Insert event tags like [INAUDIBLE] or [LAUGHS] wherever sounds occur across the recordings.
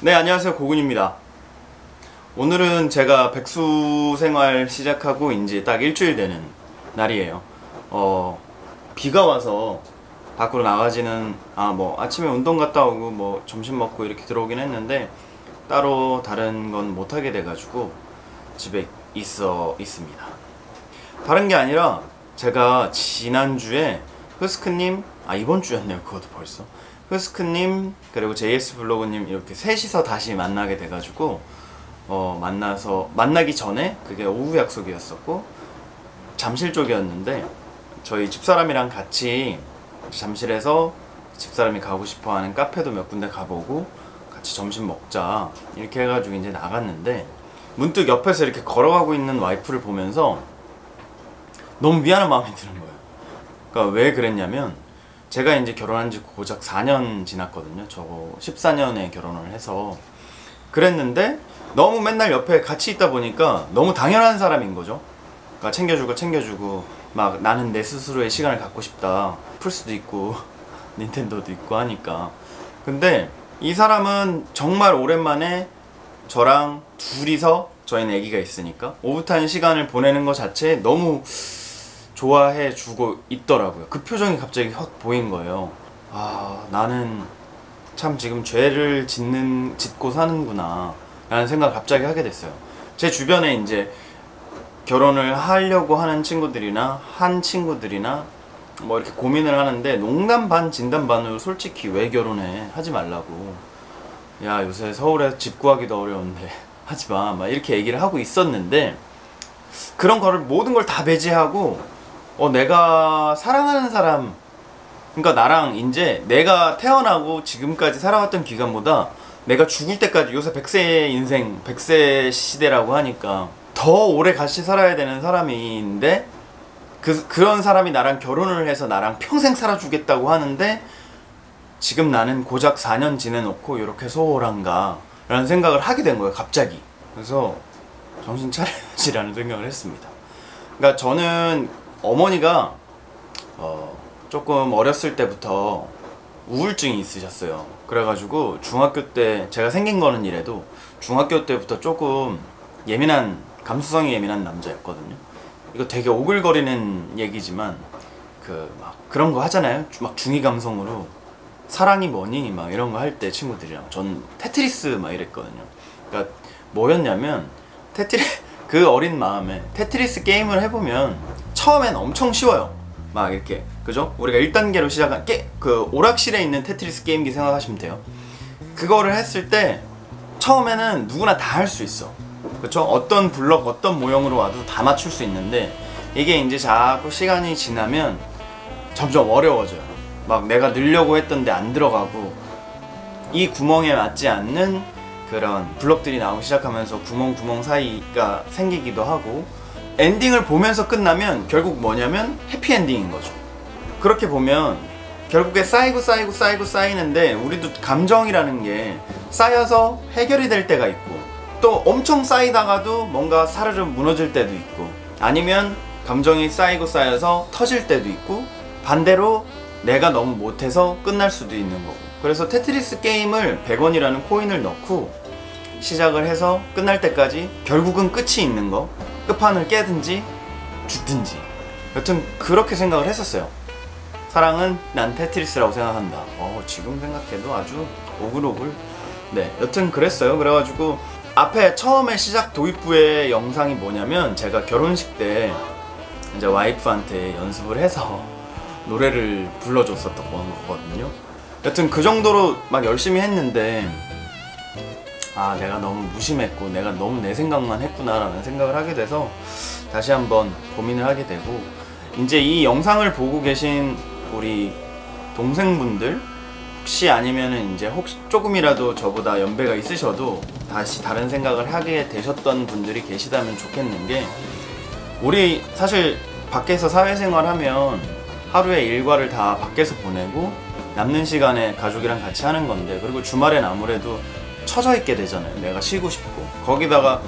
네, 안녕하세요. 고군입니다. 오늘은 제가 백수 생활 시작하고 이제 딱 일주일 되는 날이에요. 어, 비가 와서 밖으로 나가지는, 아, 뭐, 아침에 운동 갔다 오고, 뭐, 점심 먹고 이렇게 들어오긴 했는데, 따로 다른 건 못하게 돼가지고, 집에 있어 있습니다. 다른 게 아니라, 제가 지난주에 흐스크님, 아, 이번 주였네요. 그것도 벌써. 흐스크님, 그리고 JS 블로그님 이렇게 셋이서 다시 만나게 돼가지고, 어, 만나서, 만나기 전에 그게 오후 약속이었었고, 잠실 쪽이었는데, 저희 집사람이랑 같이 잠실에서 집사람이 가고 싶어 하는 카페도 몇 군데 가보고, 같이 점심 먹자. 이렇게 해가지고 이제 나갔는데, 문득 옆에서 이렇게 걸어가고 있는 와이프를 보면서 너무 미안한 마음이 드는 거예요. 그러니까 왜 그랬냐면, 제가 이제 결혼한 지 고작 4년 지났거든요. 저 14년에 결혼을 해서. 그랬는데 너무 맨날 옆에 같이 있다 보니까 너무 당연한 사람인 거죠. 그러니까 챙겨주고 챙겨주고 막 나는 내 스스로의 시간을 갖고 싶다. 플스도 있고 [LAUGHS] 닌텐도도 있고 하니까. 근데 이 사람은 정말 오랜만에 저랑 둘이서 저희는 아기가 있으니까 오붓한 시간을 보내는 것 자체에 너무 좋아해 주고 있더라고요. 그 표정이 갑자기 확 보인 거예요. 아, 나는 참 지금 죄를 짓는, 짓고 사는구나. 라는 생각을 갑자기 하게 됐어요. 제 주변에 이제 결혼을 하려고 하는 친구들이나 한 친구들이나 뭐 이렇게 고민을 하는데 농담 반 진담 반으로 솔직히 왜 결혼해? 하지 말라고. 야, 요새 서울에 집 구하기도 어려운데 [LAUGHS] 하지 마. 막 이렇게 얘기를 하고 있었는데 그런 거를 모든 걸 다 배제하고 어 내가 사랑하는 사람 그러니까 나랑 이제 내가 태어나고 지금까지 살아왔던 기간보다 내가 죽을 때까지 요새 100세 인생 100세 시대라고 하니까 더 오래 같이 살아야 되는 사람인데 그, 그런 사람이 나랑 결혼을 해서 나랑 평생 살아주겠다고 하는데 지금 나는 고작 4년 지내놓고 이렇게 소홀한가 라는 생각을 하게 된 거예요 갑자기 그래서 정신 차려야지라는 생각을 했습니다 그러니까 저는 어머니가 어, 조금 어렸을 때부터 우울증이 있으셨어요. 그래가지고 중학교 때 제가 생긴 거는 이래도 중학교 때부터 조금 예민한 감수성이 예민한 남자였거든요. 이거 되게 오글거리는 얘기지만 그 막 그런 거 하잖아요. 막 중이 감성으로 사랑이 뭐니 막 이런 거 할 때 친구들이랑 전 테트리스 막 이랬거든요. 그러니까 뭐였냐면 테트리 [LAUGHS] 그 어린 마음에 테트리스 게임을 해보면 처음엔 엄청 쉬워요. 막 이렇게 그죠? 우리가 1단계로 시작한 게 그 오락실에 있는 테트리스 게임기 생각하시면 돼요. 그거를 했을 때 처음에는 누구나 다 할 수 있어. 그렇죠? 어떤 블럭 어떤 모형으로 와도 다 맞출 수 있는데 이게 이제 자꾸 시간이 지나면 점점 어려워져요. 막 내가 늘려고 했던데 안 들어가고 이 구멍에 맞지 않는 그런 블럭들이 나오기 시작하면서 구멍 구멍 사이가 생기기도 하고 엔딩을 보면서 끝나면 결국 뭐냐면 해피엔딩인 거죠. 그렇게 보면 결국에 쌓이고 쌓이고 쌓이고 쌓이는데 우리도 감정이라는 게 쌓여서 해결이 될 때가 있고 또 엄청 쌓이다가도 뭔가 사르르 무너질 때도 있고 아니면 감정이 쌓이고 쌓여서 터질 때도 있고 반대로 내가 너무 못해서 끝날 수도 있는 거고. 그래서 테트리스 게임을 100원이라는 코인을 넣고 시작을 해서 끝날 때까지 결국은 끝이 있는 거 끝판을 깨든지 죽든지. 여튼 그렇게 생각을 했었어요. 사랑은 난 테트리스라고 생각한다. 어 지금 생각해도 아주 오글오글. 네 여튼 그랬어요. 그래가지고 앞에 처음에 시작 도입부의 영상이 뭐냐면 제가 결혼식 때 이제 와이프한테 연습을 해서 노래를 불러줬었던 거거든요. 여튼 그 정도로 막 열심히 했는데 아 내가 너무 무심했고 내가 너무 내 생각만 했구나 라는 생각을 하게 돼서 다시 한번 고민을 하게 되고 이제 이 영상을 보고 계신 우리 동생분들 혹시 아니면은 이제 혹시 조금이라도 저보다 연배가 있으셔도 다시 다른 생각을 하게 되셨던 분들이 계시다면 좋겠는 게 우리 사실 밖에서 사회생활 하면 하루의 일과를 다 밖에서 보내고 남는 시간에 가족이랑 같이 하는 건데 그리고 주말엔 아무래도 처져 있게 되잖아요. 내가 쉬고 싶고. 거기다가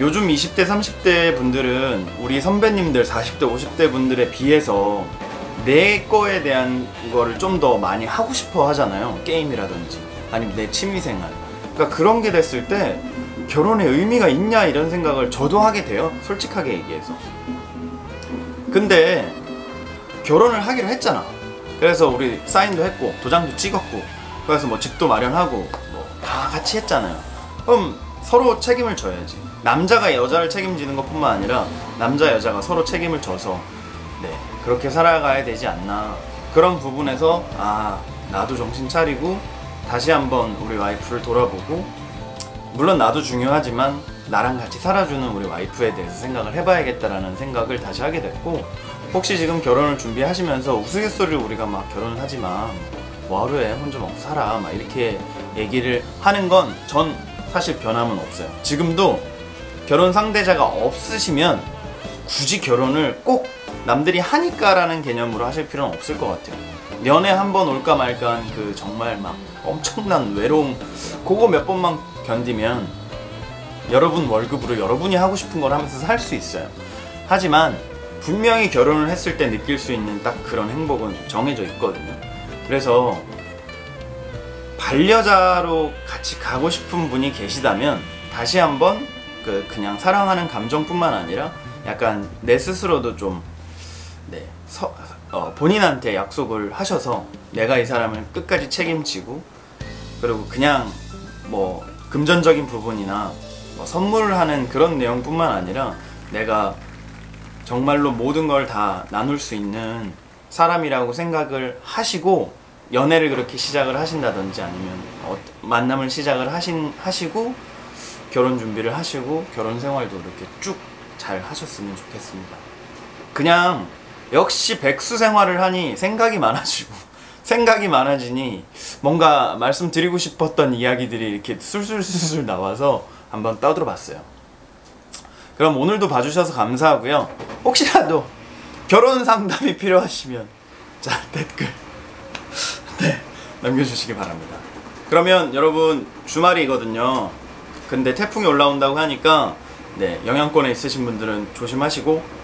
요즘 20대, 30대 분들은 우리 선배님들 40대, 50대 분들에 비해서 내 거에 대한 거를 좀 더 많이 하고 싶어 하잖아요. 게임이라든지 아니면 내 취미생활. 그러니까 그런 게 됐을 때 결혼에 의미가 있냐 이런 생각을 저도 하게 돼요. 솔직하게 얘기해서. 근데 결혼을 하기로 했잖아. 그래서 우리 사인도 했고 도장도 찍었고 그래서 뭐 집도 마련하고 뭐 다 같이 했잖아요. 그럼 서로 책임을 져야지. 남자가 여자를 책임지는 것뿐만 아니라 남자 여자가 서로 책임을 져서 네 그렇게 살아가야 되지 않나. 그런 부분에서 아 나도 정신 차리고 다시 한번 우리 와이프를 돌아보고 물론 나도 중요하지만 나랑 같이 살아주는 우리 와이프에 대해서 생각을 해봐야겠다라는 생각을 다시 하게 됐고 혹시 지금 결혼을 준비하시면서 우스갯소리를 우리가 막 결혼을 하지만 뭐 하루에 혼자 먹고 살아 막 이렇게 얘기를 하는 건 전 사실 변함은 없어요. 지금도 결혼 상대자가 없으시면 굳이 결혼을 꼭 남들이 하니까라는 개념으로 하실 필요는 없을 것 같아요. 연애 한 번 올까 말까 한 그 정말 막 엄청난 외로움 그거 몇 번만 견디면 여러분 월급으로 여러분이 하고 싶은 걸 하면서 살 수 있어요. 하지만 분명히 결혼을 했을 때 느낄 수 있는 딱 그런 행복은 정해져 있거든요. 그래서 반려자로 같이 가고 싶은 분이 계시다면 다시 한번 그 그냥 사랑하는 감정뿐만 아니라 약간 내 스스로도 좀 네, 서, 어, 본인한테 약속을 하셔서 내가 이 사람을 끝까지 책임지고 그리고 그냥 뭐 금전적인 부분이나 뭐 선물을 하는 그런 내용뿐만 아니라 내가 정말로 모든 걸 다 나눌 수 있는 사람이라고 생각을 하시고 연애를 그렇게 시작을 하신다든지 아니면 어, 만남을 시작을 하신 하시고 결혼 준비를 하시고 결혼 생활도 이렇게 쭉 잘 하셨으면 좋겠습니다. 그냥 역시 백수 생활을 하니 생각이 많아지고 [LAUGHS] 생각이 많아지니 뭔가 말씀드리고 싶었던 이야기들이 이렇게 술술술술 나와서 한번 떠들어 봤어요. 그럼 오늘도 봐주셔서 감사하고요. 혹시라도 결혼 상담이 필요하시면 자 댓글 [LAUGHS] 네 남겨주시기 바랍니다. 그러면 여러분 주말이거든요. 근데 태풍이 올라온다고 하니까 네 영향권에 있으신 분들은 조심하시고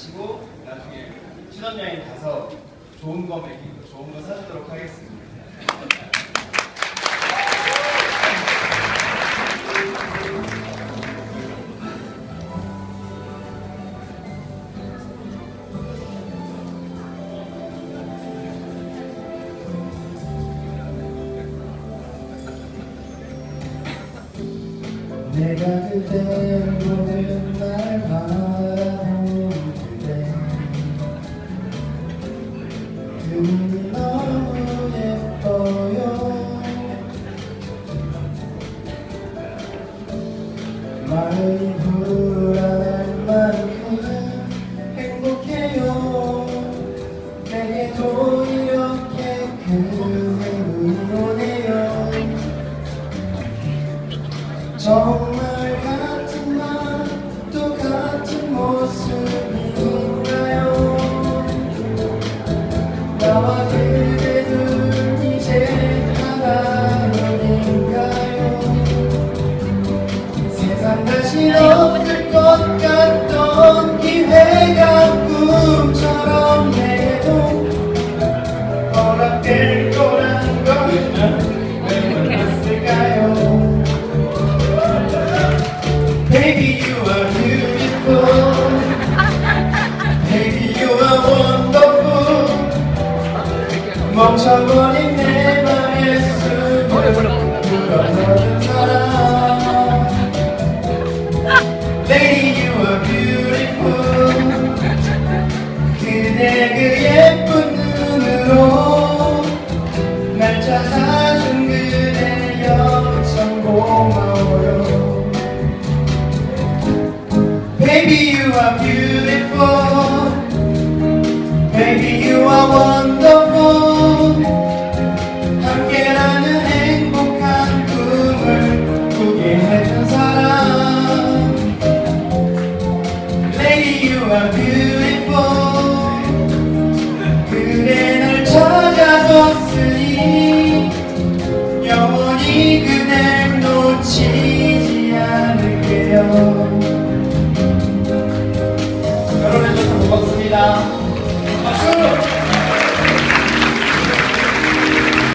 마치고 나중에 신혼여행 가서 좋은 거 먹이고 좋은 거 사주도록 하겠습니다. 내가 그대를 모든 날 바라 똑같 Maybe you are beautiful. Maybe you are wonderful.